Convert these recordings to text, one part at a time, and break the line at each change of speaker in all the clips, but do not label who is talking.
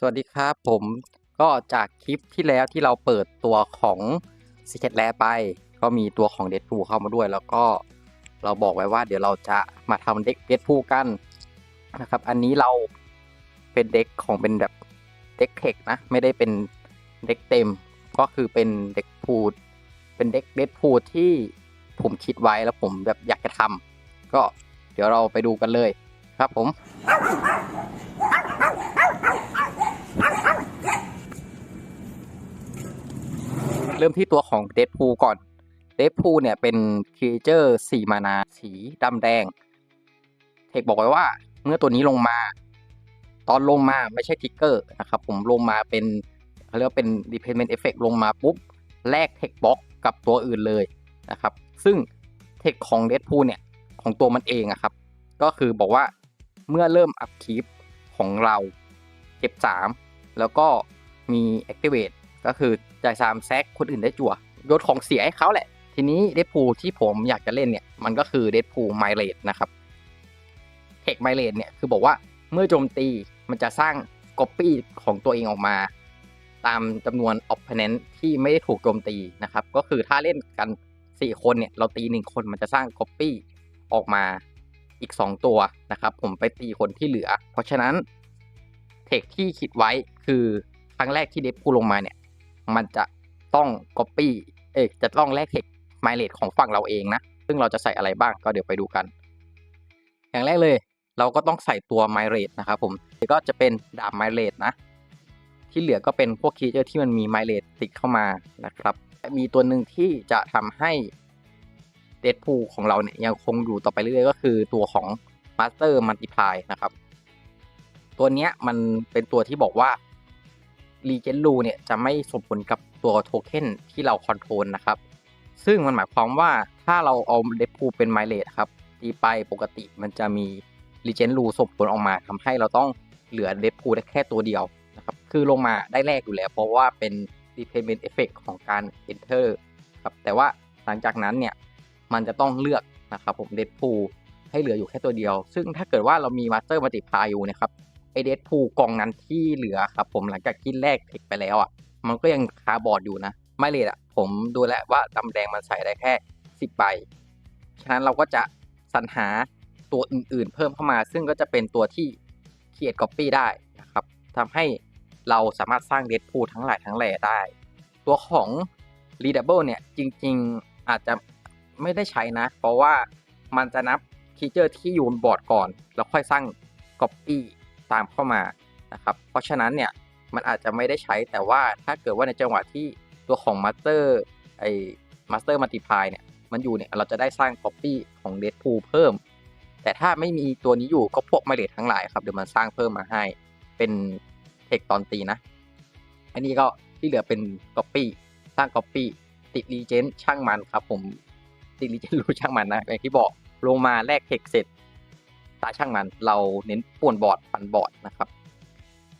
สวัสดีครับผมก็จากคลิปที่แล้วที่เราเปิดตัวของ Secret l a ไป ก็มีตัวของ d e a d p o o l เข้ามาด้วย แล้วก็เราบอกไว้ว่าเดี๋ยวเราจะมาทำเด็ก d e a d p o o l กันนะครับ อันนี้เราเป็นเด็กของเป็นแบบเด็กเทคนะ ไม่ได้เป็นเด็กเต็ม ก็คือเป็นเด็กพูดเป็นเด็กเดดพูดที่ผมคิดไว้แล้วผมแบบอยากจะทำก็เดี๋ยวเราไปดูกันเลยครับผม เริ่มที่ตัวของเดดพูก่อนเดดพูเนี่ยเป็นครีเจอร์สีมานาสีดำแดง เทคบอกไว้ว่า เมื่อตัวนี้ลงมา ตอนลงมาไม่ใช่ทิกเกอร์นะครับผมลงมาเป็นเขาเรียกว่าเป็น dependent effect ลงมาปุ๊บแลกเทคบ็อกกับตัวอื่นเลยนะครับ ซึ่งเทคของเดดพูเนี่ยของตัวมันเองอะครับ ก็คือบอกว่าเมื่อเริ่มอัพคีปของเราเก็บ 3 แล้วก็มี activate ก็คือจ่าย3แซกคนอื่นได้จั่วยนของเสียให้เขาแหละ ทีนี้เดดพูที่ผมอยากจะเล่นเนี่ย มันก็คือเดดพูไมเลดนะครับเทคไมเลดเนี่ยคือบอกว่าเมื่อโจมตีมันจะสร้างก๊อปปี้ของตัวเองออกมา ตามจำนวน opponent ที่ไม่ได้ถูกโจมตีนะครับ ก็คือถ้าเล่นกัน 4 คนเนี่ย เราตี 1 คนมันจะสร้าง copy ออกมาอีก 2 ตัวนะครับ ผมไปตีคนที่เหลือ เพราะฉะนั้นเทคที่คิดไว้คือครั้งแรกที่เดฟพูลงมาเนี่ย มันจะต้อง copy เอกจะต้องแลกเทคไมเลดของฝั่งเราเองนะ ซึ่งเราจะใส่อะไรบ้างก็เดี๋ยวไปดูกัน อย่างแรกเลย เราก็ต้องใส่ตัวไมเลดนะครับผมก็จะเป็นดาบไมเลดนะ ที่เหลือก็เป็นพวกคีเจอร์ที่มันมีไมเลดติดเข้ามานะครับ มีตัวหนึ่งที่จะทำให้เดดพูของเราเนี่ยยังคงอยู่ต่อไปเรื่อยๆก็คือตัวของ Master Multiply นะครับ ตัวเนี้ยมันเป็นตัวที่บอกว่า รีเจนรูเนี่ยจะไม่ส่งผลกับตัวโทเค็นที่เราคอนโทรลนะครับ ซึ่งมันหมายความว่าถ้าเราเอาเดดพูเป็นไมเลดครับตีไปปกติมันจะมีรีเจนรูส่งผลออกมาทำให้เราต้องเหลือเดดพูได้แค่ตัวเดียวนะครับ คือลงมาได้แรกอยู่แล้วเพราะว่าเป็น dependent effect ของการ enter ครับ แต่ว่าหลังจากนั้นเนี่ยมันจะต้องเลือกนะครับผมเดดพูให้เหลืออยู่แค่ตัวเดียว ซึ่งถ้าเกิดว่าเรามีมาสเตอร์มัลติพายอยู่นะครับ อเดดพูกองนั้นที่เหลือครับผมหลังจากที่แลกเทคไปแล้วอะ มันก็ยังคาบอร์ดอยู่นะ ไม่เลยอะ ผมดูแล้วว่าดำแดงมันใส่ได้แค่สิบใบ ฉะนั้นเราก็จะสรรหาตัวอื่นๆ เพิ่มเข้ามา ซึ่งก็จะเป็นตัวที่เขียดก๊อปปี้ได้นะครับทำให้เราสามารถสร้างเดดพูทั้งหลายทั้งแหล่ได้ ตัวของ readable เนี่ยจริงๆอาจจะไม่ได้ใช้นะ เพราะว่ามันจะนับคีเจอร์ที่อยู่บนบอร์ดก่อน แล้วค่อยสร้าง copy ตามเข้ามานะครับ เพราะฉะนั้นเนี่ยมันอาจจะไม่ได้ใช้แต่ว่าถ้าเกิดว่าในจังหวะที่ตัวของ master ไอ้ master multiply เนี่ยมันอยู่เนี่ยเราจะได้สร้าง copy ของ deadpool เพิ่ม แต่ถ้าไม่มีตัวนี้อยู่ก็พวกไมเลททั้งหลายครับเดี๋ยวมันสร้างเพิ่มมาให้เป็นเทคตอนตีนะ อันนี้ก็ที่เหลือเป็น copy สร้าง copy ติด legend ช่างมันครับผมติด legend รู้ช่างมันนะอย่างที่บอกลงมาแลกเทคเสร็จาช่างมัน เราเน้นป่วนบอร์ดปันบอร์ดนะครับ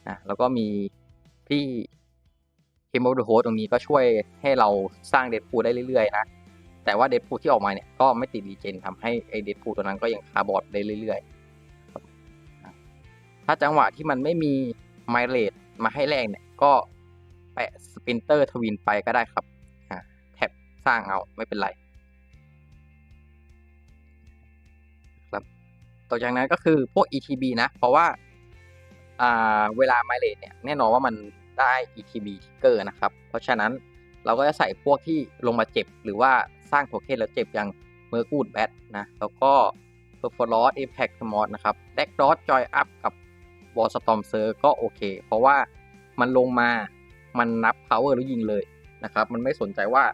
นะแล้วก็มีพี่เคม of the Host ตรงนี้ก็ช่วยให้เราสร้างเดดพูได้เรื่อยๆนะ แต่ว่าเดดพูที่ออกมาเนี่ยก็ไม่ติดรีเจนทำให้ไอเดดพูตัวนั้นก็ยังคาบอร์ดได้เรื่อยๆ ถ้าจังหวะที่มันไม่มีไมเลดมาให้แรงเนี่ยก็แปะสปินเตอร์ทวินไปก็ได้ครับแท็บสร้างเอาไม่เป็นไร ต่อจากนั้นก็คือพวก ETB นะ เพราะว่าาเวลาไมเล e เนี่ยแน่นอนว่ามันได้ ETB ทิกเกอร์นะครับ เพราะฉะนั้นเราก็จะใส่พวกที่ลงมาเจ็บ หรือว่าสร้างโทเค็นแล้วเจ็บอย่างเมอร์กูดแบทนะ แล้วก็ p e r f o r o s Impact s m o t นะครับ d e c k Dot Joy Up กับ w a l l Storm s e r ก็โอเค เพราะว่ามันลงมามันนับ power แล้วยิงเลยนะครับ มันไม่สนใจว่า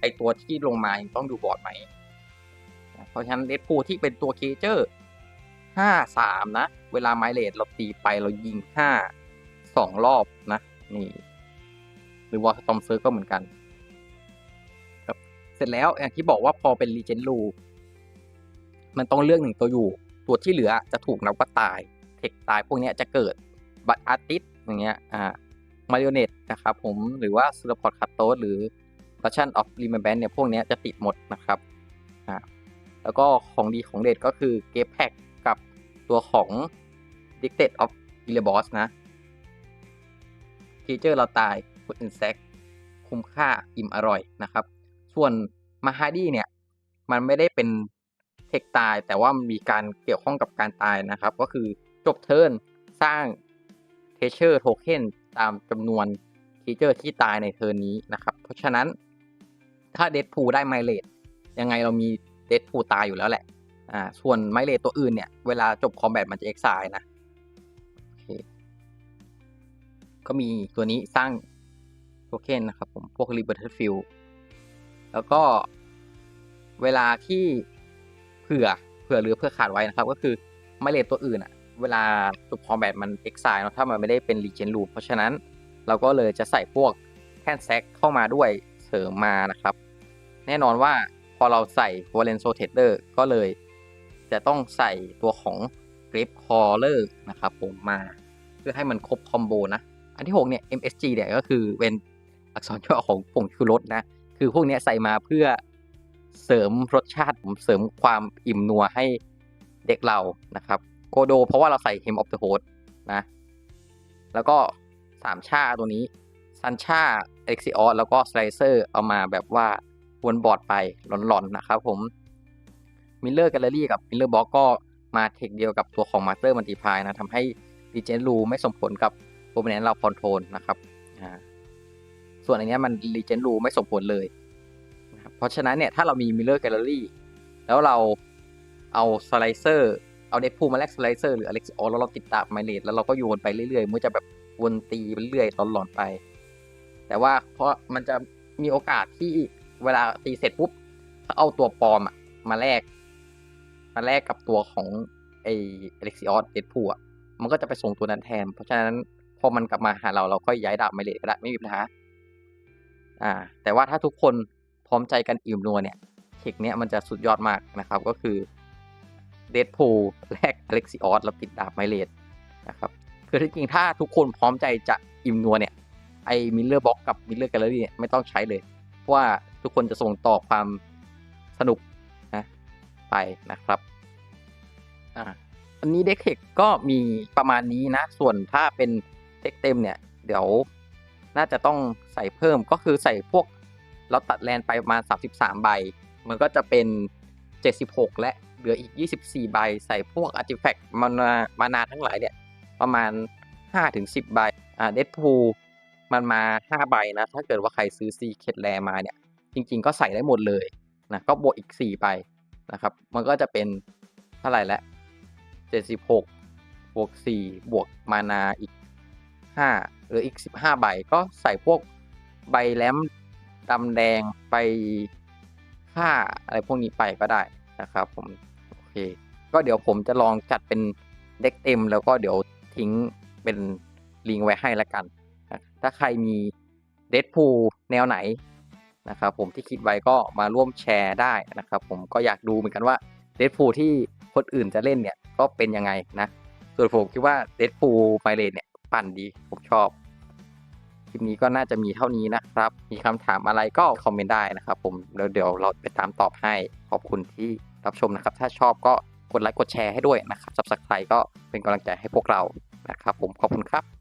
ไอตัวที่ลงมายังต้องดูบอร์ดไหม ราะฉะนั้นเดดพูที่เป็นตัวเคเจอร์ห้าสามนะ เวลาไมเลดเราตีไปเรายิงห้าสองรอบนะ นี่ หรือว่าตอมเซอร์ก็เหมือนกัน ครับ เสร็จแล้วอย่างที่บอกว่าพอเป็นรีเจนลูมันต้องเลือกหนึ่งตัวอยู่ ตัวที่เหลือจะถูกนับว่าตาย เทคตายพวกนี้จะเกิดบัตอาร์ติสอย่างเงี้ย อ่า มาริโอเนตนะครับผม หรือว่าซูเปอร์พอร์ตคัตโตหรือ Russian of Remembrance เนี่ยพวกนี้จะติดหมดนะครับ อ่า แล้วก็ของดีของเด็ดก็คือเกฟแพ็กกับตัวของ Dictate of i l l e b o s นะคีเจอร์เราตายคนอื่นแซกคุ้มค่าอิ่มอร่อยนะครับ ส่วนมาฮาดี้เนี่ย มันไม่ได้เป็นเทคตาย แต่ว่ามันมีการเกี่ยวข้องกับการตายนะครับ ก็คือจบเทิร์นสร้างเทเชอร์โทเค็นตามจำนวนคีเจอร์ที่ตายในเทิร์นนี้นะครับ เพราะฉะนั้นถ้าเดดพูได้ไมเลดยังไงเรามี เดดพูตายอยู่แล้วแหละ อ่า ส่วนไมเลดตัวอื่นเนี่ย เวลาจบคอมแบทมันจะเอ็กซายนะเคก็มีตัวนี้สร้างโทเค็นนะครับผม พวก r e b e r t f i e l d แล้วก็เวลาที่เผื่อเผื่อหรือเพื่อขาดไว้นะครับ ก็คือไมเลดตัวอื่นอะเวลาจบคอมแบทมันเอ็กซายเนาะถ้ามันไม่ได้เป็นรีเจนลูเพราะฉะนั้นเราก็เลยจะใส่พวกแท่นแซกเข้ามาด้วยเสริมมานะครับ แน่นอนว่า พอเราใส่ v a l e n c o t e d e r ก็เลย จะต้องใส่ตัวของ Grip Caller นะครับผมมาเพื่อให้มันครบคอมโบนะ อันที่ 6 เนี่ย MSG เนี่ยก็คือเป็นอักษรย่อของผงชูรสนะ คือพวกนี้ใส่มาเพื่อเสริมรสชาติผมเสริมความอิ่มนัวให้เด็กเรานะครับ โกโด เพราะว่าเราใส่ Hem of the Host นะ แล้วก็สามชาตัวนี้ซันชาเอ็กซิออสแล้วก็สไลเซอร์เอามาแบบว่า วนบอร์ดไปหลอนๆนะครับผมมิลเลอร์แกลเลอรี่กับมิลเลอร์บล็อกก็มาเทคเดียวกับตัวของมาสเตอร์มัลติพายนะทำให้ดีเจนรูไม่ส่งผลกับโปรแกรมเราคอนโทรลนะครับส่วนอันนี้มันรีเจนรูไม่ส่งผลเลยนะเพราะฉะนั้นเนี่ยถ้าเรามีมิลเลอร์แกลเลอรี่แล้วเราเอาสไลเซอร์เอาเด p พูมาแลกสไลเซอร์หรืออเล็กซิออแล้วเราติดตามไมเลดแล้วเราก็โยนไปเรื่อยๆมันจะแบบวนตีไปเรื่อยๆหลอนๆไป แต่ว่าเพราะมันจะมีโอกาสที่ เวลาตีเสร็จปุ๊บถ้าเอาตัวปลอมอะมาแลกมาแลกกับตัวของไอเอเล็กซิออสเดดพูอะมันก็จะไปส่งตัวนั้นแทน เพราะฉะนั้นพอมันกลับมาหาเราเราก็ย้ายดาบไมเลดก็ได้ไม่มีปัญหาอ่า แต่ว่าถ้าทุกคนพร้อมใจกันอิ่มนัวเนี่ยเทคเนี้ยมันจะสุดยอดมากนะครับ ก็คือเดดพูแลกอเล็กซิออสแล้วติดดาบไมเลดนะครับคือที่จริงถ้าทุกคนพร้อมใจจะอิ่มนัวเนี่ยไอ้มิลเลอร์บ็อกกับมิลเลอร์แกลเลอรี่เนี่ยไม่ต้องใช้เลย เพราะว่า ทุกคนจะส่งต่อความสนุกนะไปนะครับอ่าอันนี้เด็กเทคก็มีประมาณนี้นะ ส่วนถ้าเป็นเด็กเต็มเนี่ย เดี๋ยวน่าจะต้องใส่เพิ่มก็คือใส่พวกเราตัดแลนไปประมาณ 33 ใบ มันก็จะเป็น 76 และเหลืออีก 24 ใบ ใส่พวกอาร์ติแฟกต์มานามานาทั้งหลายเนี่ย ประมาณ 5-10 ใบ อ่าเดดพูมันมา 5 ใบนะ ถ้าเกิดว่าใครซื้อซีเคดแลมาเนี่ย จริง ๆ ก็ใส่ได้หมดเลยนะก็บวกอีก4ใบนะครับ มันก็จะเป็นเท่าไหร่ล้ว76 บวก 4 บวกมานาอีก 5 หรืออีก 15 ใบ ก็ใส่พวกใบแลมดำแดงไปค่าอะไรพวกนี้ไปก็ได้นะครับผมโอเคก็เดี๋ยวผมจะลองจัดเป็นเด็กเต็ม แล้วก็เดี๋ยวทิ้งเป็นลิงก์ไว้ให้ละกัน ถ้าใครมีเด p พูแนวไหน นะครับผมที่คิดไว้ก็มาร่วมแชร์ได้นะครับผมก็อยากดูเหมือนกันว่าเด p พูที่คนอื่นจะเล่นเนี่ยก็เป็นยังไงนะ ส่วนผมคิดว่าเด p พูไมเลนเนี่ยปั่นดีผมชอบคลิปนี้ก็น่าจะมีเท่านี้นะครับ มีคำถามอะไรก็คอมเมนต์ได้นะครับผมแล้วเดี๋ยวเราไปตามตอบให้ขอบคุณที่รับชมนะครับ ถ้าชอบก็กดไลค์กดแชร์ให้ด้วยนะครับ subscribe ก็เป็นกำลังใจให้พวกเรานะครับผมขอบคุณครับ